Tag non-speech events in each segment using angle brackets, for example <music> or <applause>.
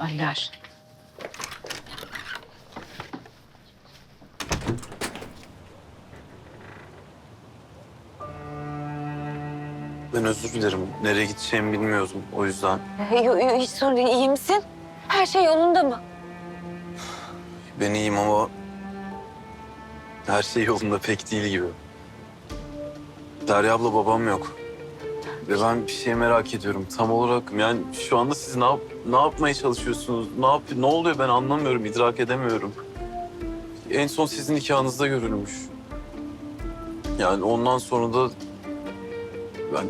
Aller. Ben özür dilerim. Nereye gideceğimi bilmiyordum o yüzden. Yo, yo, hiç sorun değil. İyi misin? Her şey yolunda mı? Ben iyiyim ama her şey yolunda pek değil gibi. Derya abla babam yok. Ben bir şey merak ediyorum. Tam olarak yani şu anda siz ne, yap, ne yapmaya çalışıyorsunuz? Ne yap ne oluyor ben anlamıyorum, idrak edemiyorum. En son sizin nikahınızda görülmüş. Yani ondan sonra da ben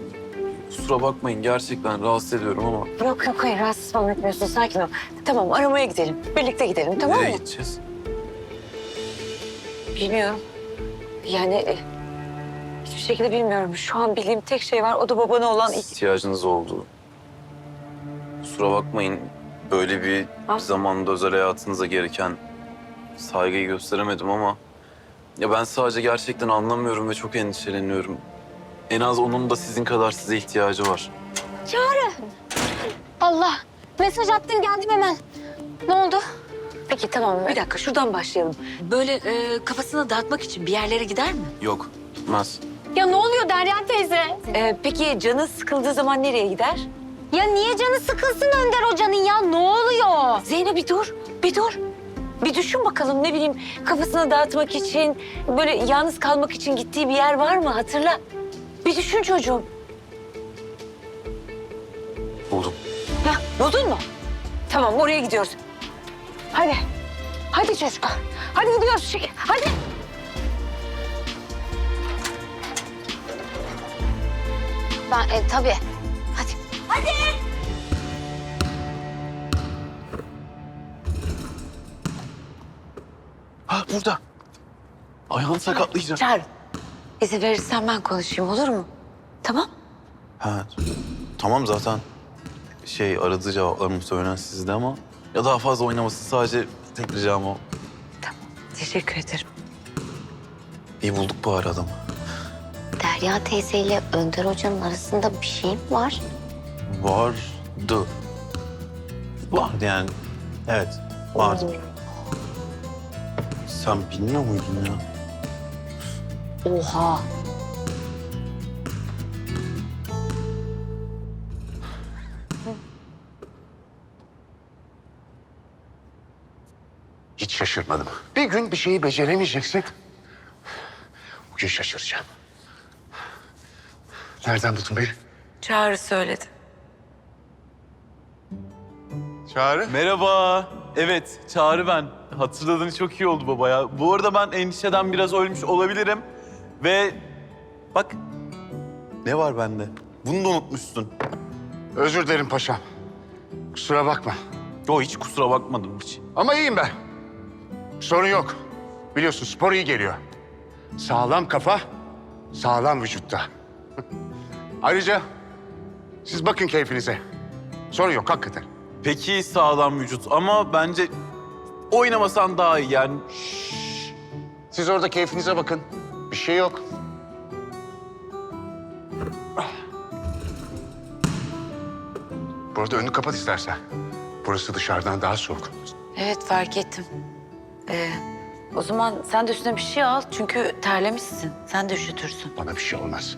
kusura bakmayın gerçekten rahatsız ediyorum ama Yok yok hayır rahatsız falan etmiyorsun. Sakin ol. Tamam aramaya gidelim. Birlikte gidelim tamam nereye mı? gideceğiz? Bilmiyorum. Yani e, hiçbir şekilde bilmiyorum. Şu an bildiğim tek şey var. O da babana olan... ihtiyacınız oldu. Kusura bakmayın. Böyle bir Ah. zamanda özel hayatınıza gereken saygıyı gösteremedim ama... Ya ben sadece gerçekten anlamıyorum ve çok endişeleniyorum. En az onun da sizin kadar size ihtiyacı var. Allah. Mesaj attın geldim hemen. Ne oldu? Peki tamam bir dakika şuradan başlayalım. Böyle e, kafasını dağıtmak için bir yerlere gider mi? Yok, gitmez. Ya ne oluyor Derya teyze? E, peki canı sıkıldığı zaman nereye gider? Ya niye canı sıkılsın Önder Hoca'nın ya? Ne oluyor? Zeynep bir dur, bir dur. Bir düşün bakalım ne bileyim kafasını dağıtmak için, böyle yalnız kalmak için gittiği bir yer var mı hatırla. Bir düşün çocuğum. Buldum. Hah, buldun mu? Tamam oraya gidiyoruz. Hadi. Hadi çocuklar. Hadi gidiyoruz. Hadi. Ben e, tabii. Hadi. Ha burada. Ayağını sakatlayacağım. Çağır. İzin verirsen ben konuşayım olur mu? Tamam. Ha, tamam zaten şey aradığı cevaplar muhtemelen sizde ama... Ya daha fazla oynaması sadece tek ricam o. Tamam. Teşekkür ederim. İyi bulduk bu ara adamı. Derya teyzeyle Önder Hoca'nın arasında bir şey mi var? Vardı. Vardı yani. Evet, vardı. Sen bilmiyor muydun ya? Oha. Hiç şaşırmadım. Bir gün bir şeyi beceremeyeceksek bugün şaşıracağım. Nereden buldun beni? Çağrı söyledi. Çağrı. Merhaba. Evet, Çağrı ben. Hatırladığın çok iyi oldu baba ya. Bu arada ben endişeden biraz ölmüş olabilirim. Ve bak ne var bende? Bunu da unutmuşsun. Özür dilerim paşam. Kusura bakma. Yo hiç kusura bakmadım hiç. Ama iyiyim ben. Sorun yok. Biliyorsun spor iyi geliyor. Sağlam kafa, sağlam vücutta. <laughs> Ayrıca siz bakın keyfinize. Sorun yok hakikaten. Peki sağlam vücut ama bence oynamasan daha iyi yani. Siz orada keyfinize bakın. Bir şey yok. Burada önünü kapat istersen. Burası dışarıdan daha soğuk. Evet fark ettim. Ee, o zaman sen de üstüne bir şey al çünkü terlemişsin. Sen de üşütürsün. Bana bir şey olmaz.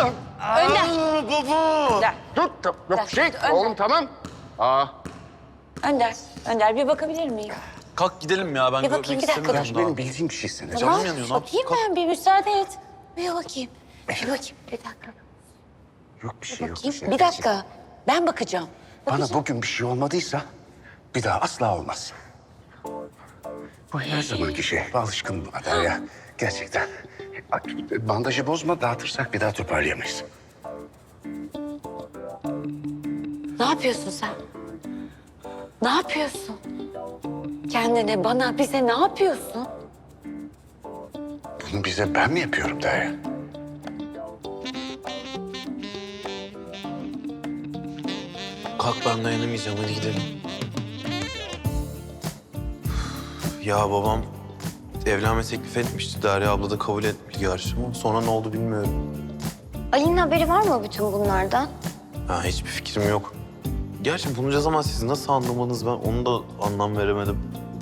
Önder. baba. Dur, ta- yok Gel, şey. Önder. Oğlum tamam. Aa, Önder, Önder bir bakabilir miyim? Kalk gidelim ya ben Bir görmek bakayım, bir dakika. istemiyorum benim bildiğim bir şey sana. Canım yanıyor, ne Bakayım ben bir müsaade et. Bir bakayım. Bir bakayım bir dakika. Yok bir şey yok. Bakayım. şey. Bir dakika. Ben bakacağım. Bana bugün bir şey olmadıysa bir daha asla olmaz. Bu her zamanki şey. Alışkınım buna ya. Gerçekten. Bandajı bozma dağıtırsak bir daha toparlayamayız. Ne yapıyorsun sen? Ne yapıyorsun? Kendine, bana, bize ne yapıyorsun? Bunu bize ben mi yapıyorum Derya? Kalk ben dayanamayacağım hadi gidelim. Ya babam evlenme teklif etmişti. Derya abla da kabul etmiş gerçi ama sonra ne oldu bilmiyorum. Ali'nin haberi var mı bütün bunlardan? Ha, hiçbir fikrim yok. Gerçi bunca zaman siz nasıl anlamanız ben onu da anlam veremedim.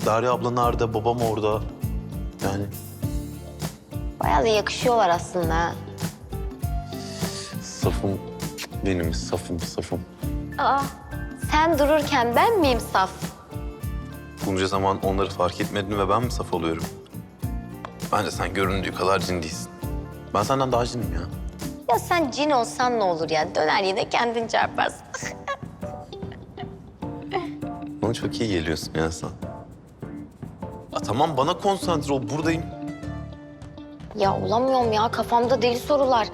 Derya abla nerede, babam orada. Yani Bayağı da yakışıyorlar aslında. ha. safım benim, safım, safım. Aa, sen dururken ben miyim saf? Bunca zaman onları fark etmedin ve ben mi saf oluyorum? Bence sen göründüğü kadar cin değilsin. Ben senden daha cinim ya. Ya sen cin olsan ne olur ya? Döner yine kendin çarparsın. Bana çok iyi geliyorsun ya sen. Ya tamam bana konsantre ol, buradayım. ya olamıyorum ya kafamda deli sorular.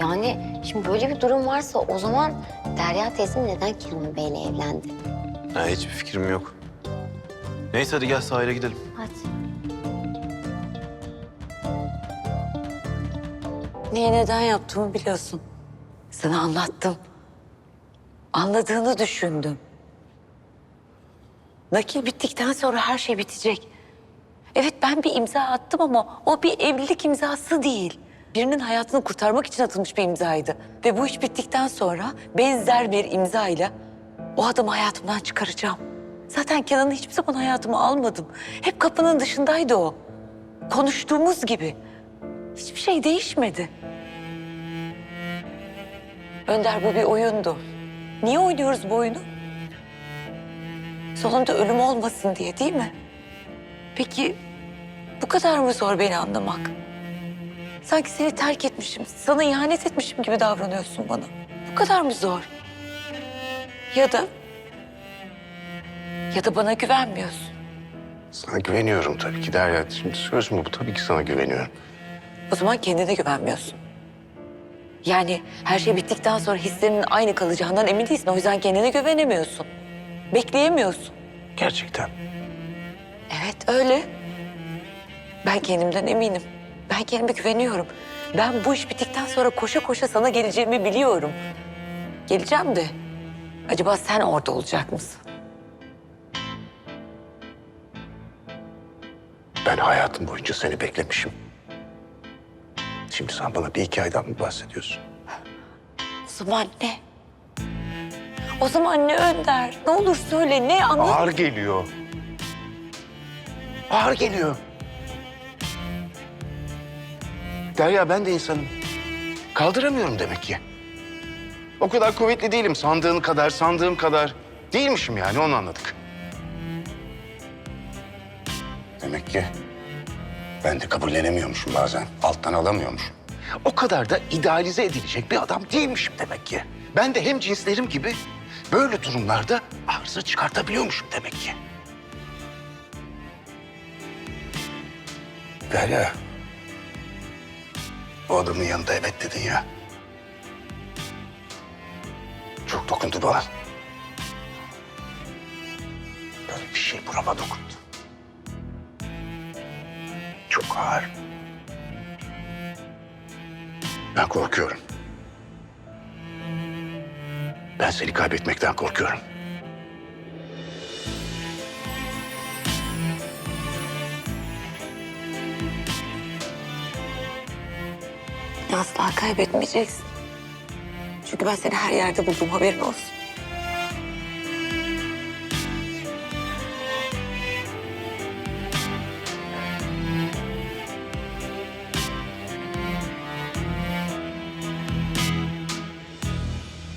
Yani şimdi böyle bir durum varsa o zaman Derya teyzem neden Kenan Bey'le evlendi? Ha, hiçbir fikrim yok. Neyse hadi gel sahile gidelim. Niye neden yaptığımı biliyorsun. Sana anlattım. Anladığını düşündüm. Nakil bittikten sonra her şey bitecek. Evet ben bir imza attım ama o bir evlilik imzası değil. Birinin hayatını kurtarmak için atılmış bir imzaydı. Ve bu iş bittikten sonra benzer bir imzayla o adamı hayatımdan çıkaracağım. Zaten Kenan'ı hiçbir zaman hayatıma almadım. Hep kapının dışındaydı o. Konuştuğumuz gibi. Hiçbir şey değişmedi. Önder bu bir oyundu. Niye oynuyoruz bu oyunu? Sonunda ölüm olmasın diye değil mi? Peki bu kadar mı zor beni anlamak? Sanki seni terk etmişim, sana ihanet etmişim gibi davranıyorsun bana. Bu kadar mı zor? Ya da... Ya da bana güvenmiyorsun. Sana güveniyorum tabii ki Derya. Şimdi söz mü bu? Tabii ki sana güveniyorum. O zaman kendine güvenmiyorsun. Yani her şey bittikten sonra hislerinin aynı kalacağından emin değilsin. O yüzden kendine güvenemiyorsun. Bekleyemiyorsun. Gerçekten. Evet öyle. Ben kendimden eminim. Ben kendime güveniyorum. Ben bu iş bittikten sonra koşa koşa sana geleceğimi biliyorum. Geleceğim de acaba sen orada olacak mısın? Ben hayatım boyunca seni beklemişim. Şimdi sen bana bir hikayeden mi bahsediyorsun? O zaman ne? O zaman ne Önder? Ne olur söyle ne anlat. Ağır geliyor. Ağır geliyor. Derya ben de insanım. Kaldıramıyorum demek ki. O kadar kuvvetli değilim. Sandığın kadar, sandığım kadar. Değilmişim yani onu anladık. Demek ki ben de kabullenemiyormuşum bazen. Alttan alamıyormuşum. O kadar da idealize edilecek bir adam değilmişim demek ki. Ben de hem cinslerim gibi böyle durumlarda arıza çıkartabiliyormuşum demek ki. Derya. O adamın yanında evet dedin ya. Çok dokundu bana. Böyle bir şey burama ağır. Ben korkuyorum. Ben seni kaybetmekten korkuyorum. Asla kaybetmeyeceksin. Çünkü ben seni her yerde buldum haberin olsun.